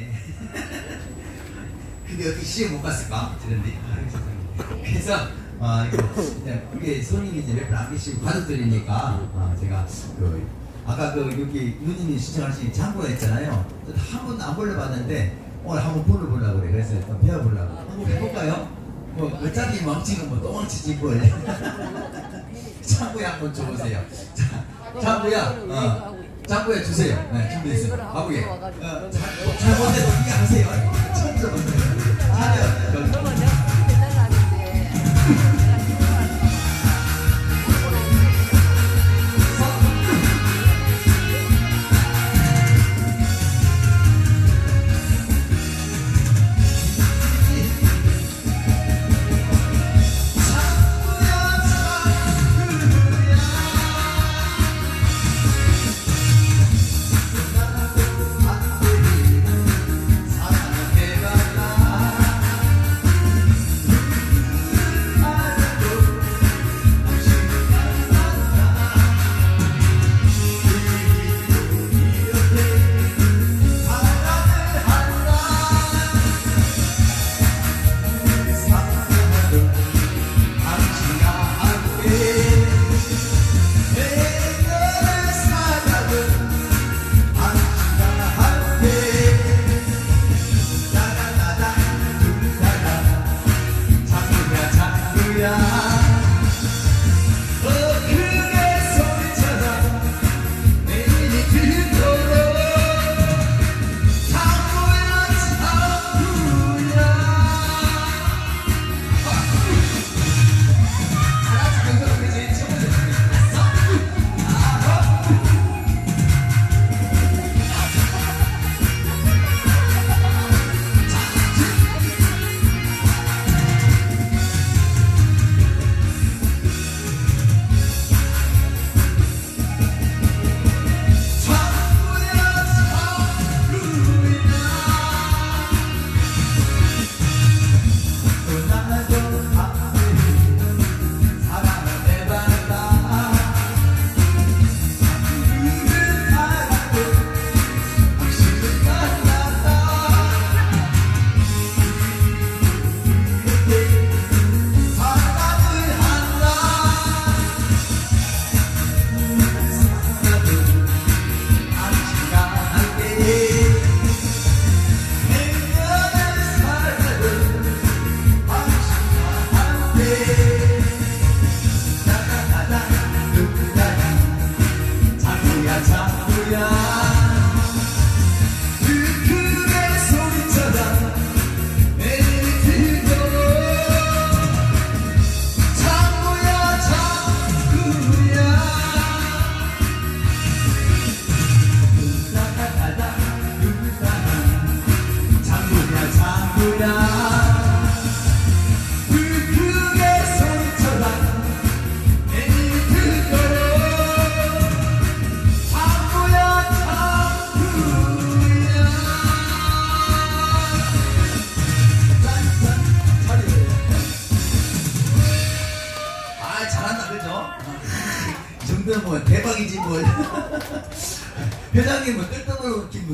하네. 근데 어떻게 시험 못 갔을까? 세상에. 그래서 아 이거 그게 손님이 이제 몇분 안 계시고 가족들이니까 아, 제가 그 아까 그 여기 누님이 신청하신 장고 했잖아요. 저도 한 번도 안 불러봤는데 오늘 한번 불러보려고 그래. 그래서 좀 배워보려고. 한번 해볼까요? 뭐 어차피 망치는 뭐 똥망치지 뭘. 장구에 한번 줘보세요. 자, 장구야, 어, 장구야 주세요. 네, 준비됐어요. 가보게. 어, 잘- 잘못해도 이게. 그러면 내가 그렇게 잘라는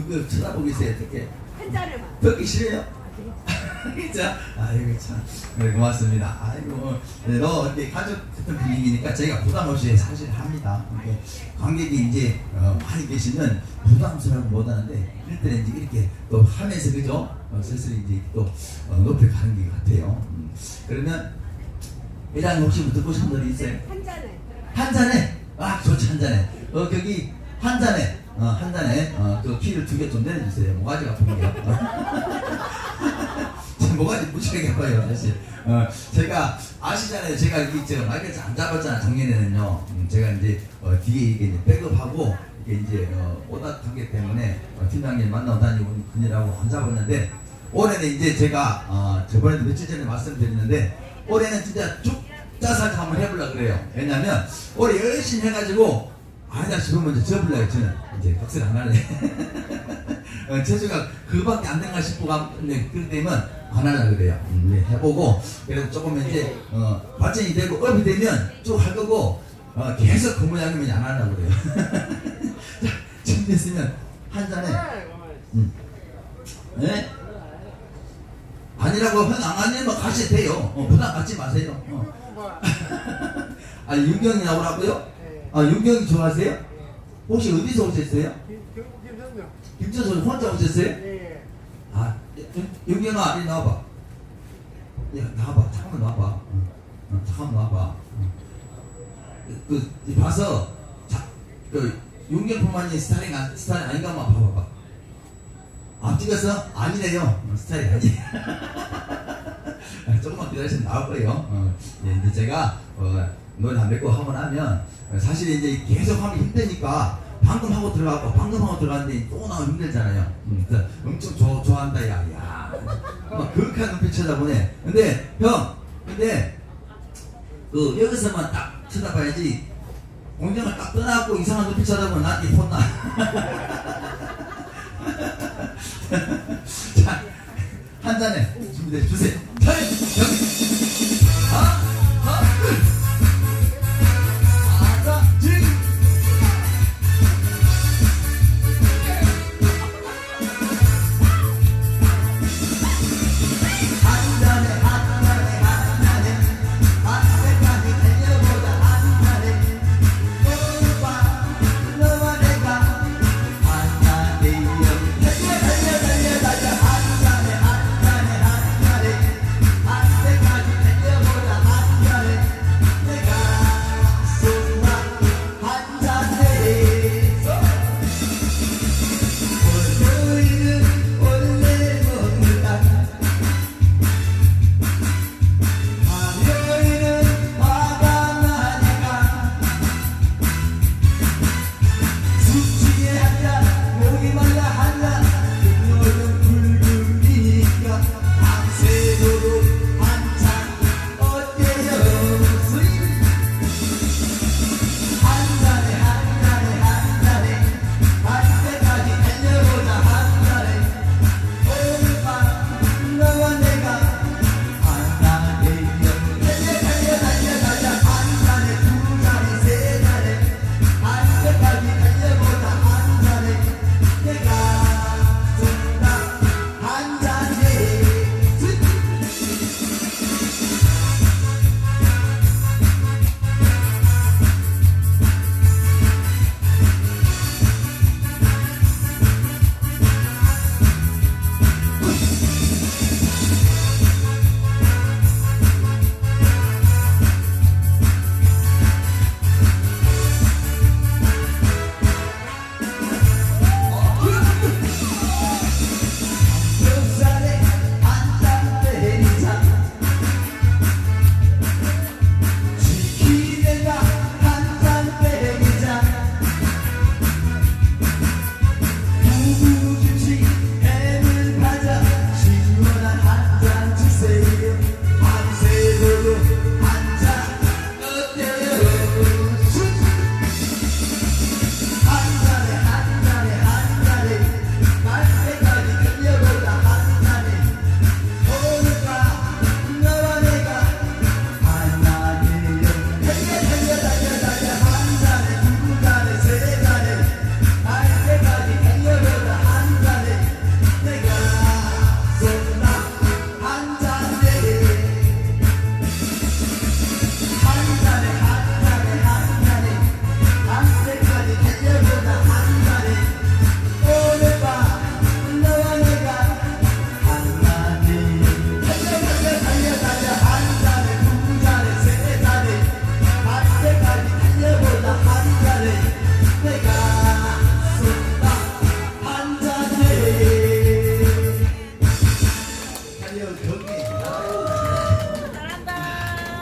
뭐 쳐다보고 계세요 어떻게 한 잔에만 듣기 싫어요? 진짜 아이고 참. 네, 고맙습니다. 아이고 네, 너 어때 가족 같은 분위기니까 저희가 부담 없이 사실 합니다. 이렇게 관객이 이제 어, 많이 계시면 부담스러운 못하는데 때는 이제 이렇게 또 하면서 그죠? 어, 슬슬 이제 또 어, 높여 가는 것 같아요. 음. 그러면 회장님 혹시 뭐 듣고 싶은 노래 있어요? 한 잔에 한 잔에 아 좋지 한 잔에 어 거기 한 잔에 어한 잔에 어그 키를 두 개 좀 내려주세요. 모가지가 아픕니다 제 모가지 무지하게 아파요 사실 어 제가 아시잖아요. 제가 이 제가 마이크 안 잡았잖아 작년에는요. 음, 제가 이제 어 뒤에 이게 이제 백업하고 이게 이제 어 오다 관계 때문에 어, 팀장님 만나고 다니고 그니라고 안 잡았는데 올해는 이제 제가 어 저번에도 며칠 전에 말씀드렸는데 올해는 진짜 쭉 짜서 한번 해보려 그래요. 왜냐면 올해 열심히 해가지고 아니다 싶으면 이제 접을래요. 저는 이제 박수를 안 하네. 어, 체수가 그밖에 안 된가 싶고 근데 그럴 때면 안 하려 그래요. 음, 네, 해보고 그래서 조금 이제 어, 발전이 되고 업이 되면 쭉 할 거고 어, 계속 그 모양이면 안 하려고 그래요. 자, 준비됐으면 한 잔에 음. 네? 아니라고 하면 안 아니면 가셔도 돼요. 어, 부담 갖지 마세요. 어. 아니 윤경이 나오라고요? 아 윤경이 좋아하세요? 혹시 어디서 오셨어요? 김천선 혼자 오셨어요? 예. 아 윤- 윤경아 이리 나와봐. 야 나와봐. 잠깐만 나와봐. 어, 어, 잠깐만 나와봐. 어. 그, 그 봐서 자, 그 윤경포만이 스타일이 아- 스타일 아닌가 한번 봐봐봐. 안 찍었어? 아니래요. 어, 스타일이 아니. 아, 조금만 기다리시면 나올 거예요. 어, 예, 이제 제가 어, 한몇곡 하고 나면 어, 사실 이제 계속 하면 힘드니까 방금 하고 들어가고 방금 하고 들어갔는데 또 나오면 힘들잖아요. 음, 그래서 엄청 좋 좋아한다 야, 야. 막 그윽한 눈빛 쳐다보네. 근데 형, 근데 그 여기서만 딱 쳐다봐야지. 공장을 딱 떠나고 이상한 눈빛 쳐다보면 나한테 혼나. 자, 한 잔에 준비돼 주세요. 자, 여기.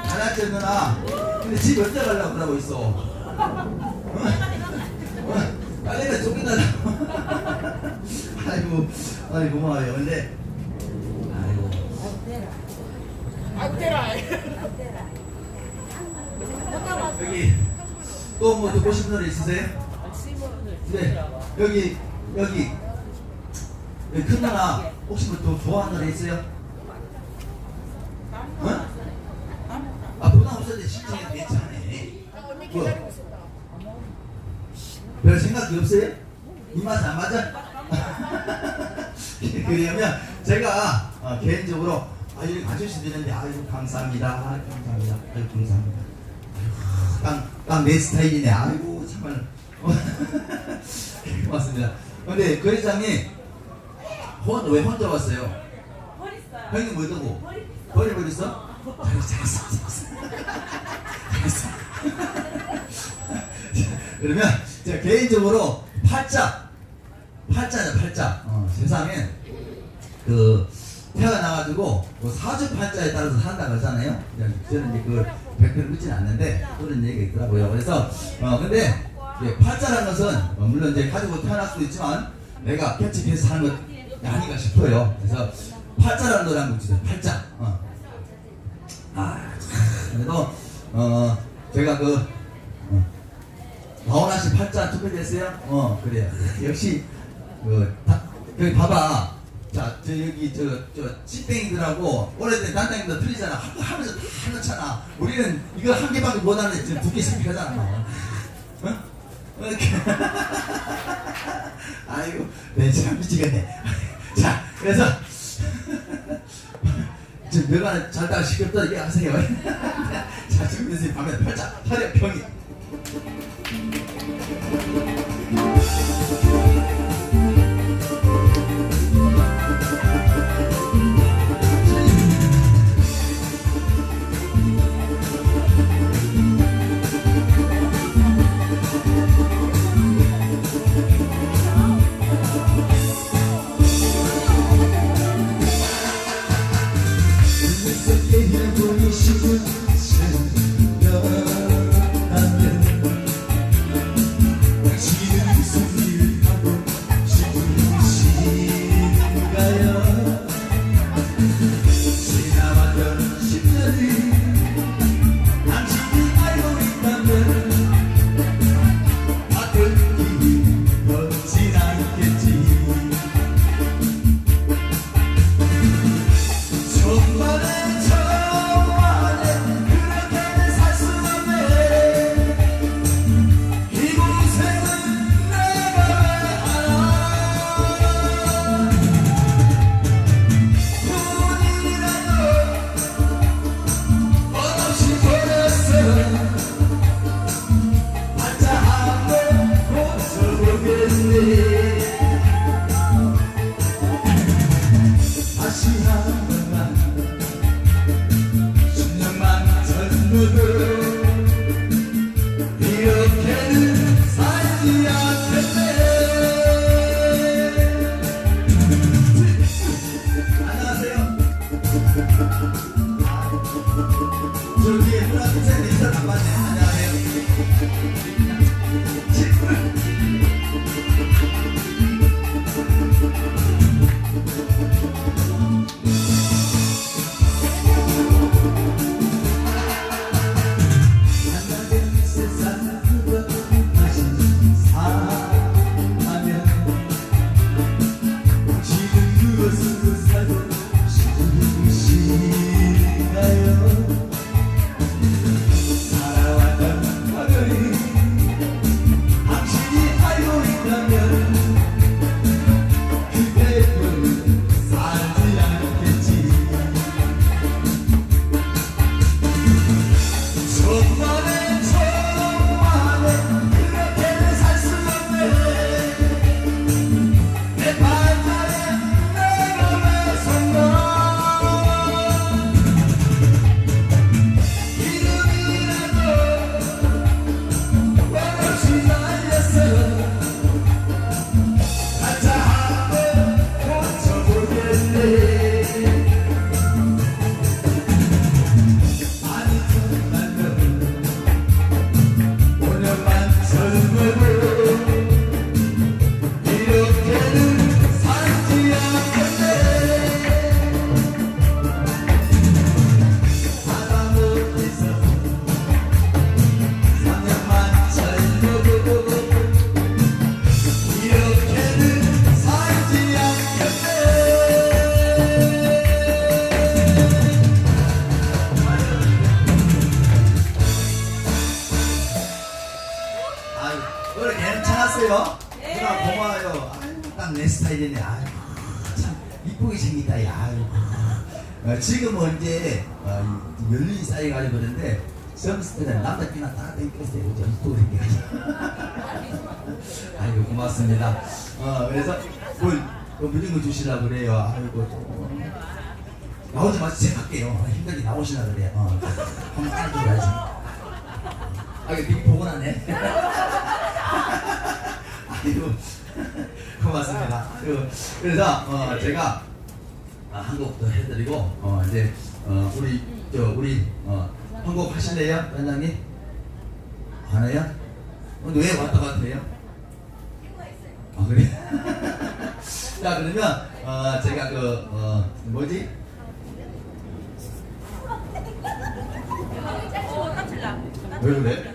잘했지 누나 근데 집 언제 가려고 그러고 있어 어? 빨리 가 쫓겨나라 아이고 아이고 고마워요 근데 아이고 안 되라. 여기 또 뭐 듣고 싶은 노래 있으세요? 네 여기 여기 여기 큰 누나 혹시 뭐또 좋아하는 노래 있어요? 없어요? 입맛 안 맞아? 그러면 제가 어, 개인적으로 아, 이렇게 가주시는데 아이고 감사합니다. 아, 감사합니다. 아이고 감사합니다. 딱딱 내 스타일이네. 아이고 정말 고맙습니다. 근데 그 회장님 혼, 왜 혼자 왔어요? 버렸어요. 형님 뭐 두고? 버렸어. 버려버렸어? 잘했어 잘했어 잘했어 잘했어 그러면 제가 개인적으로 팔자. 팔자냐 팔자. 어, 세상에 그 태어나가지고 그 사주 팔자에 따라서 산다고 하잖아요. 그냥 저는 이제 그 백표를 묻진 않는데 그런 얘기가 있더라고요. 그래서 어 근데 이제 팔자라는 것은 어, 물론 이제 가지고 태어날 수도 있지만 내가 개척해서 사는 것 아닌가 싶어요. 그래서 팔자라는 노래 한곡 주세요. 팔자. 어. 아, 참, 그래도 어 제가 그 어, 나훈아 씨 팔자 투표됐어요? 어 그래요. 역시 그 다, 여기 봐봐. 자, 저 여기 저저 찌땡이들하고 오래된 단장님들 틀리잖아. 하- 하면서 다 넣잖아. 우리는 이거 한 개밖에 못 하는데 지금 두 개씩 하잖아. 어? 이렇게. 아이고, 내 참 미치겠네. 자, 그래서 지금 내가 잘다가 시켰다 이게 하세요. 자, 지금 선생님 밤에 팔자, 팔자 평이. 오늘? 네. 누나 고마워요. 아유, 딱내 스타일이네. 아유, 참. 이쁘게 생겼다 야 어, 지금은 이제 어, 이 연륜이 쌓여가지고 그런데 젊었을 때는 남자 끼나 다 땡겼어요 그죠 이쁘게 생겨가지고 아이고 고맙습니다 어 그래서 뭘 뭐, 무등을 주시려고 그래요 아이고 좀 나오지 마세요 제가 할게요 힘들게 나오시라 그래요 어, 한번 깔아줘야지 아 이거 되게 포근하네 고맙습니다. 그리고 그래서 어, 제가 아, 한곡더 해드리고 어, 이제 어, 우리 저 우리 어, 한곡 하실래요, 원장님? 안 해요? 어, 왜 왔다 갔다 해요? 아 그래? 자 그러면 어, 제가 그 어, 뭐지? 왜 그래?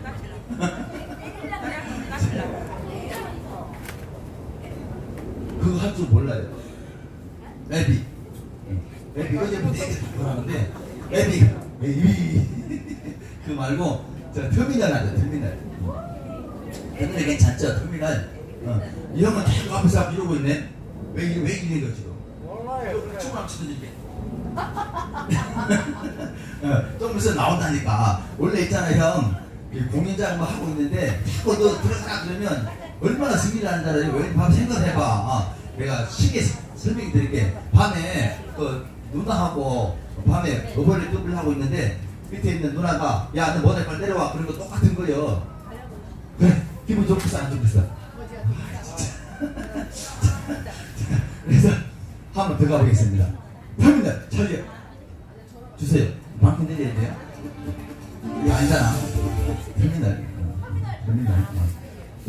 그거 할 줄 몰라요. 맵이. 맵이 어제부터 얘기 하는데 맵 이 맵이 그 말고 저 터미널 하죠 터미널. 터미널 괜찮죠 터미널. 어. 이 형은 계속 앞에서 이러고 있네. 왜 이래 왜 이래 거 지금? 춤을 추는 이게. 어, 좀 있으면 나온다니까. 원래 있잖아 형. 이 공연장 뭐 하고 있는데 자꾸 너 들어가 그러면 얼마나 승리를 하는 줄 알아요? 왜 밤 생각해봐. 어, 내가 쉽게 설명해 드릴게. 밤에 그 누나하고 밤에 어버리 급을 하고 있는데 밑에 있는 누나가 야 너 모델 빨리 내려와 그런 거 똑같은 거예요. 그래 기분 좋겠어 안 좋겠어? 그래서 한번 더 가보겠습니다. 터미널 차려 주세요. 만큼 내려야 돼요. 이거 아니잖아. 터미널. 어, 터미널. 어.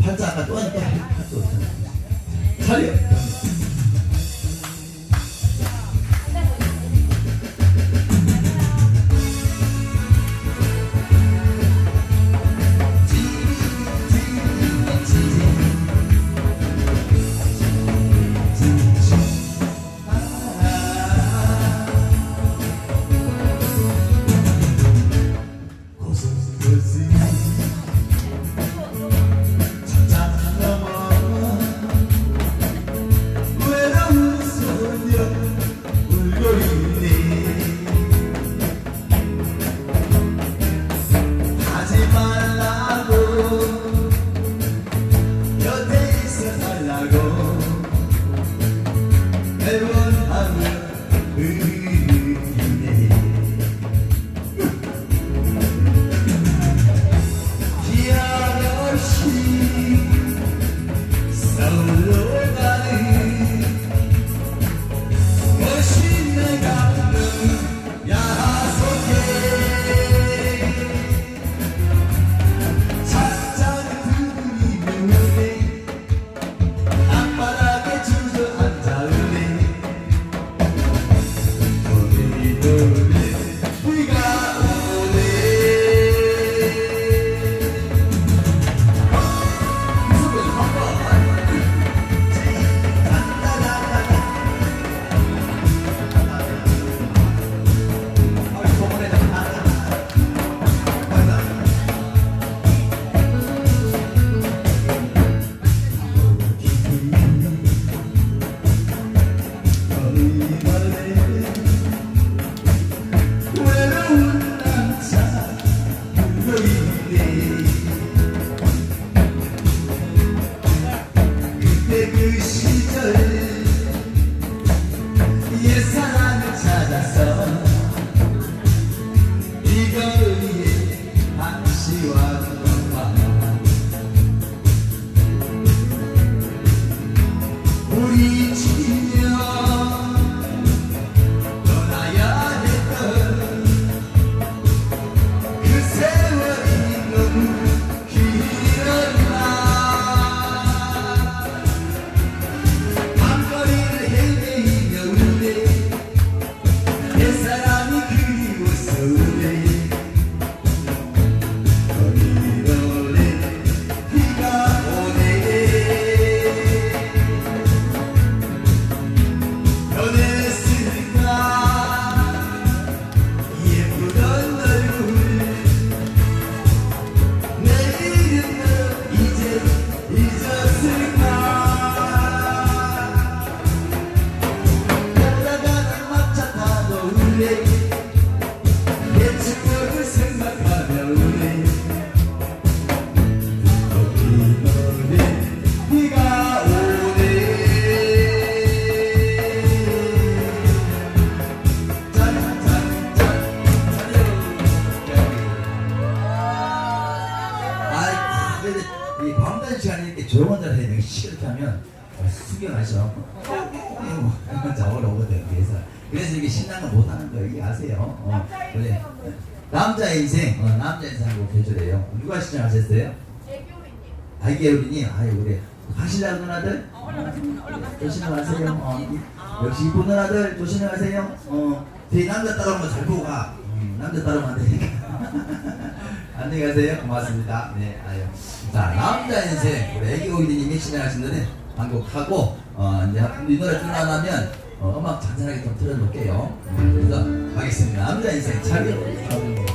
팔자 아까 또 하니까 팔자 없잖아. 차려. 서 하죠. 자 오늘 오거든 그래서 그래서 이게 신랑은 못하는 거 이게 아세요? 어, 원래 남자 인생 어, 남자 인생하고 개조래요. 누가 신청하셨어요? 아이게우리님 아유 그래 가시라 누나들 조심하세요. 어, 이- 역시 이쁜 누나들 조심하세요. 어, 제 남자 따라오는 거잘 보고 가. 음, 남자 따라오면 안 되니까. 안녕히 가세요. 고맙습니다. 네, 아유. 자, 남자 인생 우리 애기오이님이 신청하신 노래 한곡하고 어, 이제 이 노래 끝나면 어, 음악 잔잔하게 좀 틀어놓을게요. 음, 그래서 가겠습니다. 남자 인생 차려.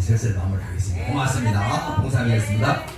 슬슬 마무리하겠습니다. 고맙습니다. 봉삼이었습니다.